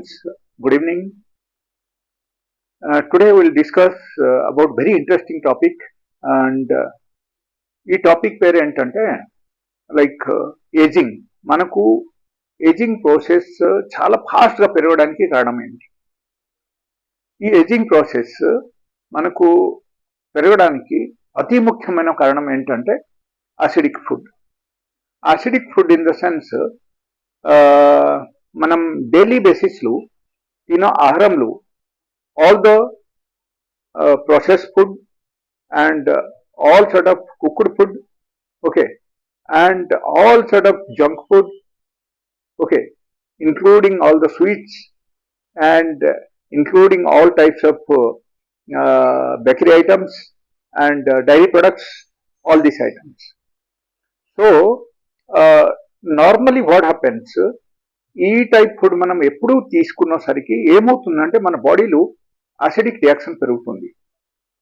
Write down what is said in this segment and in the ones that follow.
Good evening. Uh, today we'll discuss uh, about very interesting topic and uh, ఈ topic పేరు ఏంటంటే like ageing uh, మనకు ageing process uh, చాలా ఫాస్ట్గా పెరగడానికి కారణం ఏంటి? ఈ ఏజింగ్ ప్రాసెస్ మనకు పెరగడానికి అతి ముఖ్యమైన కారణం ఏంటంటే acidic food acidic food in the sense మనం డైలీ బేసిస్లో తిన ఆహారంలో all the process food and all sort of cooked food okay and all sort of junk food okay including all the sweets and uh, including all types of uh, uh, bakery items and uh, dairy products, all these items. So, uh, normally what happens, ఈ type food మనం ఎప్పుడూ తీసుకున్నసరికి ఏమవుతుందంటే మన బాడీలో acidic reaction పెరుగుతుంది.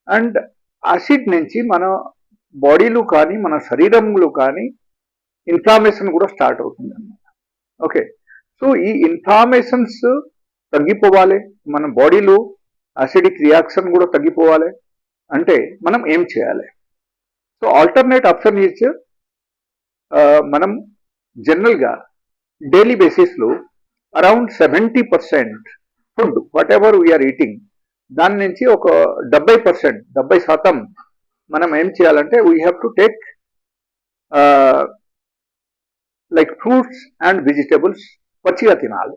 And acid నుంచి మన బాడీలో కానీ మన శరీరంలో కానీ ఇన్ఫ్లామేషన్ కూడా స్టార్ట్ అవుతుంది అన్నమాట ఓకే సో ఈ ఇన్ఫ్లామేషన్స్ తగ్గిపోవాలి. మన బాడీలో అసిడిక్ రియాక్షన్ కూడా తగ్గిపోవాలి. అంటే మనం ఏం చేయాలి? సో ఆల్టర్నేట్ ఆప్షన్ ఈజ్ మనం జనరల్గా డైలీ బేసిస్లో around seventy percent food whatever we're eating దాని నుంచి ఒక డెబ్బై పర్సెంట్ డెబ్బై శాతం మనం ఏం చేయాలంటే we have to take like fruits and vegetables పచ్చిగా తినాలి.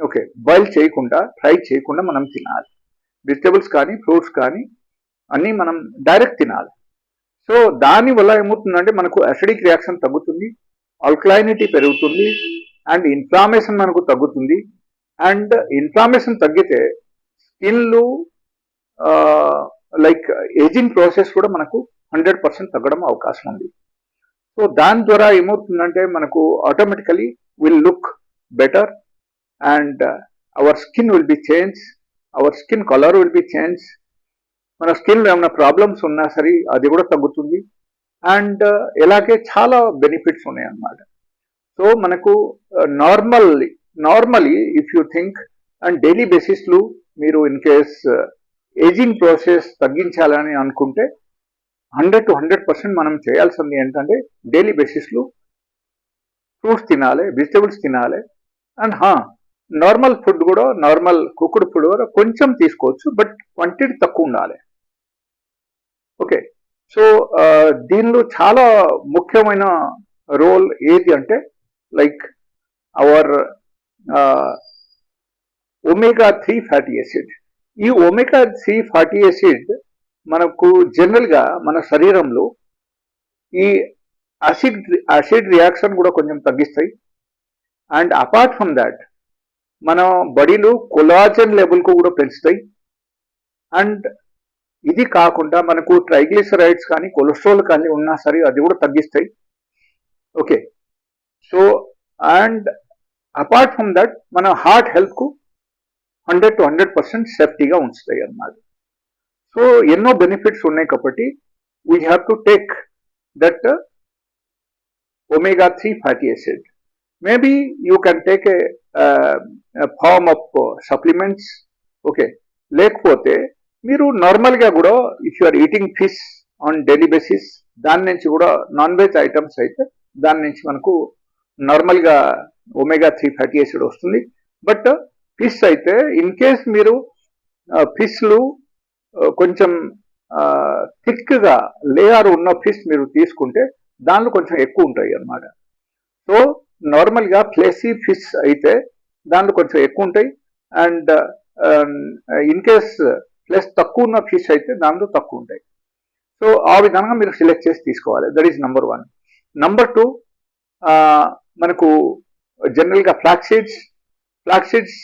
ఓకే బాయిల్ చేయకుండా ఫ్రై చేయకుండా మనం తినాలి. వెజిటేబుల్స్ కానీ ఫ్రూట్స్ కానీ అన్నీ మనం డైరెక్ట్ తినాలి. సో దాని వల్ల ఏమవుతుందంటే మనకు అసిడిక్ రియాక్షన్ తగ్గుతుంది ఆల్కలైనిటీ పెరుగుతుంది అండ్ ఇన్ఫ్లామేషన్ మనకు తగ్గుతుంది. అండ్ ఇన్ఫ్లామేషన్ తగ్గితే స్కిన్లు లైక్ ఏజింగ్ ప్రాసెస్ కూడా మనకు హండ్రెడ్ పర్సెంట్ తగ్గడం అవకాశం ఉంది. సో దాని ద్వారా ఏమవుతుందంటే మనకు automatically will look better and our skin will be change our skin colour will be change మన స్కిన్లో ఏమైనా ప్రాబ్లమ్స్ ఉన్నా సరే అది కూడా తగ్గుతుంది. అండ్ ఇలాగే చాలా బెనిఫిట్స్ ఉన్నాయి అన్నమాట సో మనకు normal normally if you think and daily బేసిస్లో మీరు ఇన్ కేస్ ఏజింగ్ ప్రాసెస్ తగ్గించాలని అనుకుంటే హండ్రెడ్ టు హండ్రెడ్ పర్సెంట్ మనం చేయాల్సింది ఏంటంటే డైలీ బేసిస్లో ఫ్రూట్స్ తినాలి వెజిటబుల్స్ తినాలి అండ్ హా నార్మల్ ఫుడ్ కూడా నార్మల్ కుక్డ్ ఫుడ్ కూడా కొంచెం తీసుకోవచ్చు బట్ క్వాంటిటీ తక్కువ ఉండాలి. ఓకే సో uh, దీనిలో చాలా ముఖ్యమైన రోల్ ఏది అంటే like our omega three fatty acid. ఈ ఒమేగా త్రీ ఫ్యాటీ ఎసిడ్ మనకు జనరల్గా మన శరీరంలో ఈ అసిడ్ అసిడ్ రియాక్షన్ కూడా కొంచెం తగ్గిస్తాయి. అండ్ అపార్ట్ ఫ్రమ్ దాట్ మన బాడీలో కొలాజన్ లెవెల్కు కూడా పెంచుతాయి. అండ్ ఇది కాకుండా మనకు ట్రైగ్లిసరైడ్స్ కానీ కొలెస్ట్రాల్ కానీ ఉన్నా సరే అది కూడా తగ్గిస్తాయి. Okay so and apart from that మన హార్ట్ హెల్త్కు హండ్రెడ్ టు హండ్రెడ్ పర్సెంట్ సేఫ్టీగా ఉంచుతాయి అన్నమాట. సో ఎన్నో బెనిఫిట్స్ ఉన్నాయి కాబట్టి we have to take that omega three fatty acid maybe you can take a form of supplements okay లేకపోతే మీరు నార్మల్గా కూడా if you are eating fish on daily basis దాని నుంచి కూడా నాన్ వెజ్ ఐటమ్స్ అయితే దాని నుంచి మనకు నార్మల్గా ఒమేగా త్రీ ఫ్యాటీ యాసిడ్ వస్తుంది. బట్ ఫిష్ అయితే ఇన్ కేస్ మీరు ఫిష్లు కొంచెం థిక్గా లేయర్ ఉన్న ఫిష్ మీరు తీసుకుంటే దానిలో కొంచెం ఎక్కువ ఉంటాయి అన్నమాట. సో నార్మల్గా ఫ్లెసీ ఫిష్ అయితే దాంట్లో కొంచెం ఎక్కువ ఉంటాయి. అండ్ ఇన్ కేస్ ప్లస్ తక్కువ ఉన్న ఫిష్ అయితే దాంట్లో తక్కువ ఉంటాయి. సో ఆ విధంగా మీరు సెలెక్ట్ చేసి తీసుకోవాలి. That is number one. Number two మనకు జనరల్గా flax seeds flax seeds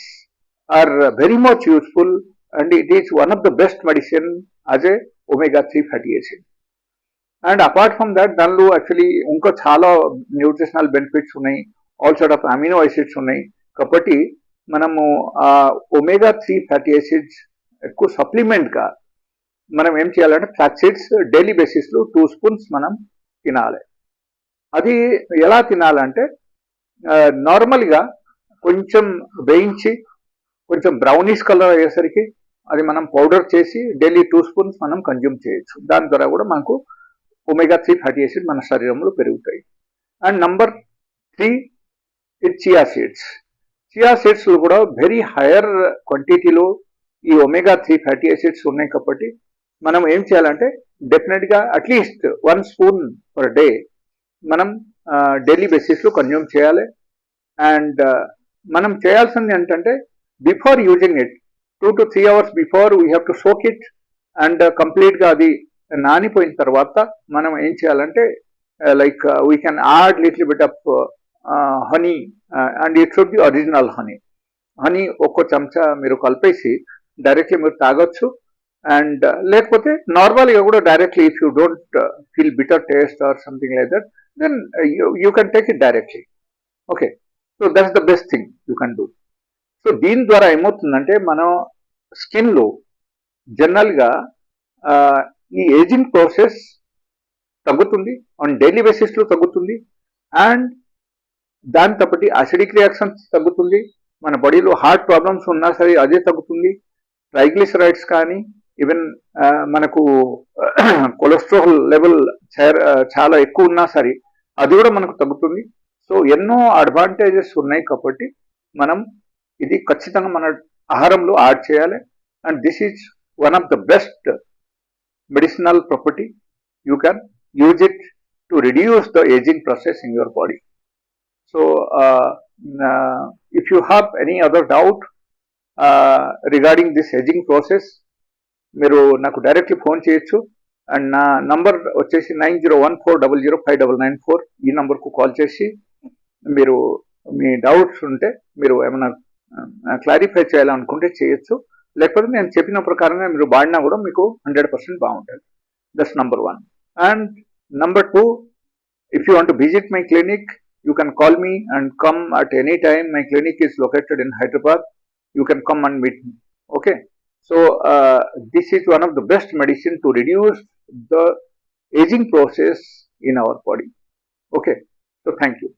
are very much useful and it is one of the best medicine as a omega three fatty acid. And apart from that దానిలో actually ఇంకా చాలా nutritional benefits ఉన్నాయి. All sort of amino acids ఉన్నాయి. కాబట్టి మనము ఆ omega three fatty acids ఎక్కువ సప్లిమెంట్గా మనం ఏం చేయాలంటే ఫ్లాక్ సీడ్స్ డైలీ బేసిస్లో టూ స్పూన్స్ మనం తినాలి. అది ఎలా తినాలంటే నార్మల్గా కొంచెం వేయించి కొంచెం బ్రౌనిష్ కలర్ అయ్యేసరికి అది మనం పౌడర్ చేసి డైలీ టూ స్పూన్స్ మనం కన్జ్యూమ్ చేయొచ్చు. దాని ద్వారా కూడా మనకు ఒమేగా త్రీ ఫ్యాటీ యాసిడ్ మన శరీరంలో పెరుగుతాయి. And number three it chia seeds chia seeds కూడా వెరీ హయర్ క్వాంటిటీలో ఈ ఒమేగా త్రీ ఫ్యాటీ యాసిడ్స్ ఉన్నాయి కాబట్టి మనం ఏం చేయాలంటే డెఫినెట్గా at least one spoon per day మనం డైలీ బేసిస్లో కన్జ్యూమ్ చేయాలి. అండ్ uh, మనం చేయాల్సింది ఏంటంటే before using it two to three hours before we have to soak it and కంప్లీట్గా అది నానిపోయిన తర్వాత మనం ఏం చేయాలంటే like we can add little bit of honey and it should be original honey honey ఒక్కో చెంచా మీరు కలిపేసి డైరెక్ట్లీ మీరు తాగొచ్చు. అండ్ uh, లేకపోతే నార్మల్గా కూడా directly if you don't feel bitter taste or something like that then you can take it directly okay so that's the best thing you can do so దీని ద్వారా ఏమవుతుందంటే మనం స్కిన్లో జనరల్గా ఈ ఏజింగ్ ప్రాసెస్ తగ్గుతుంది ఆన్ డైలీ బేసిస్లో తగ్గుతుంది అండ్ దాని తప్పటి అసిడిక్ రియాక్షన్స్ తగ్గుతుంది మన బాడీలో హార్ట్ ప్రాబ్లమ్స్ ఉన్నా సరే అదే తగ్గుతుంది ట్రైగ్లిసరైడ్స్ కానీ ఈవెన్ మనకు కొలెస్ట్రాల్ లెవెల్ చాలా ఎక్కువ ఉన్నా సరే అది కూడా మనకు తగ్గుతుంది. సో ఎన్నో అడ్వాంటేజెస్ ఉన్నాయి కాబట్టి మనం ఇది ఖచ్చితంగా మన ఆహారంలో యాడ్ చేయాలి. And this is one of the best medicinal property you can use it to reduce the aging process in your body so if you have any other doubt regarding this aging process మీరు నాకు directly phone చేయొచ్చు. And నా number వచ్చేసి nine zero one four double zero five double nine four. ఈ నంబర్కు call చేసి మీరు మీ doubts ఉంటే మీరు ఏమైనా క్లారిఫై చేయాలనుకుంటే చేయొచ్చు. లేకపోతే నేను చెప్పిన ప్రకారంగా మీరు వాడినా కూడా మీకు హండ్రెడ్ పర్సెంట్ బాగుంటుంది. That's number one and number two if you want to visit my clinic you can call me and come at any time my clinic is located in Hyderabad you can come and meet me okay So uh, this is one of the best medicine to reduce the aging process in our body. Okay. So thank you.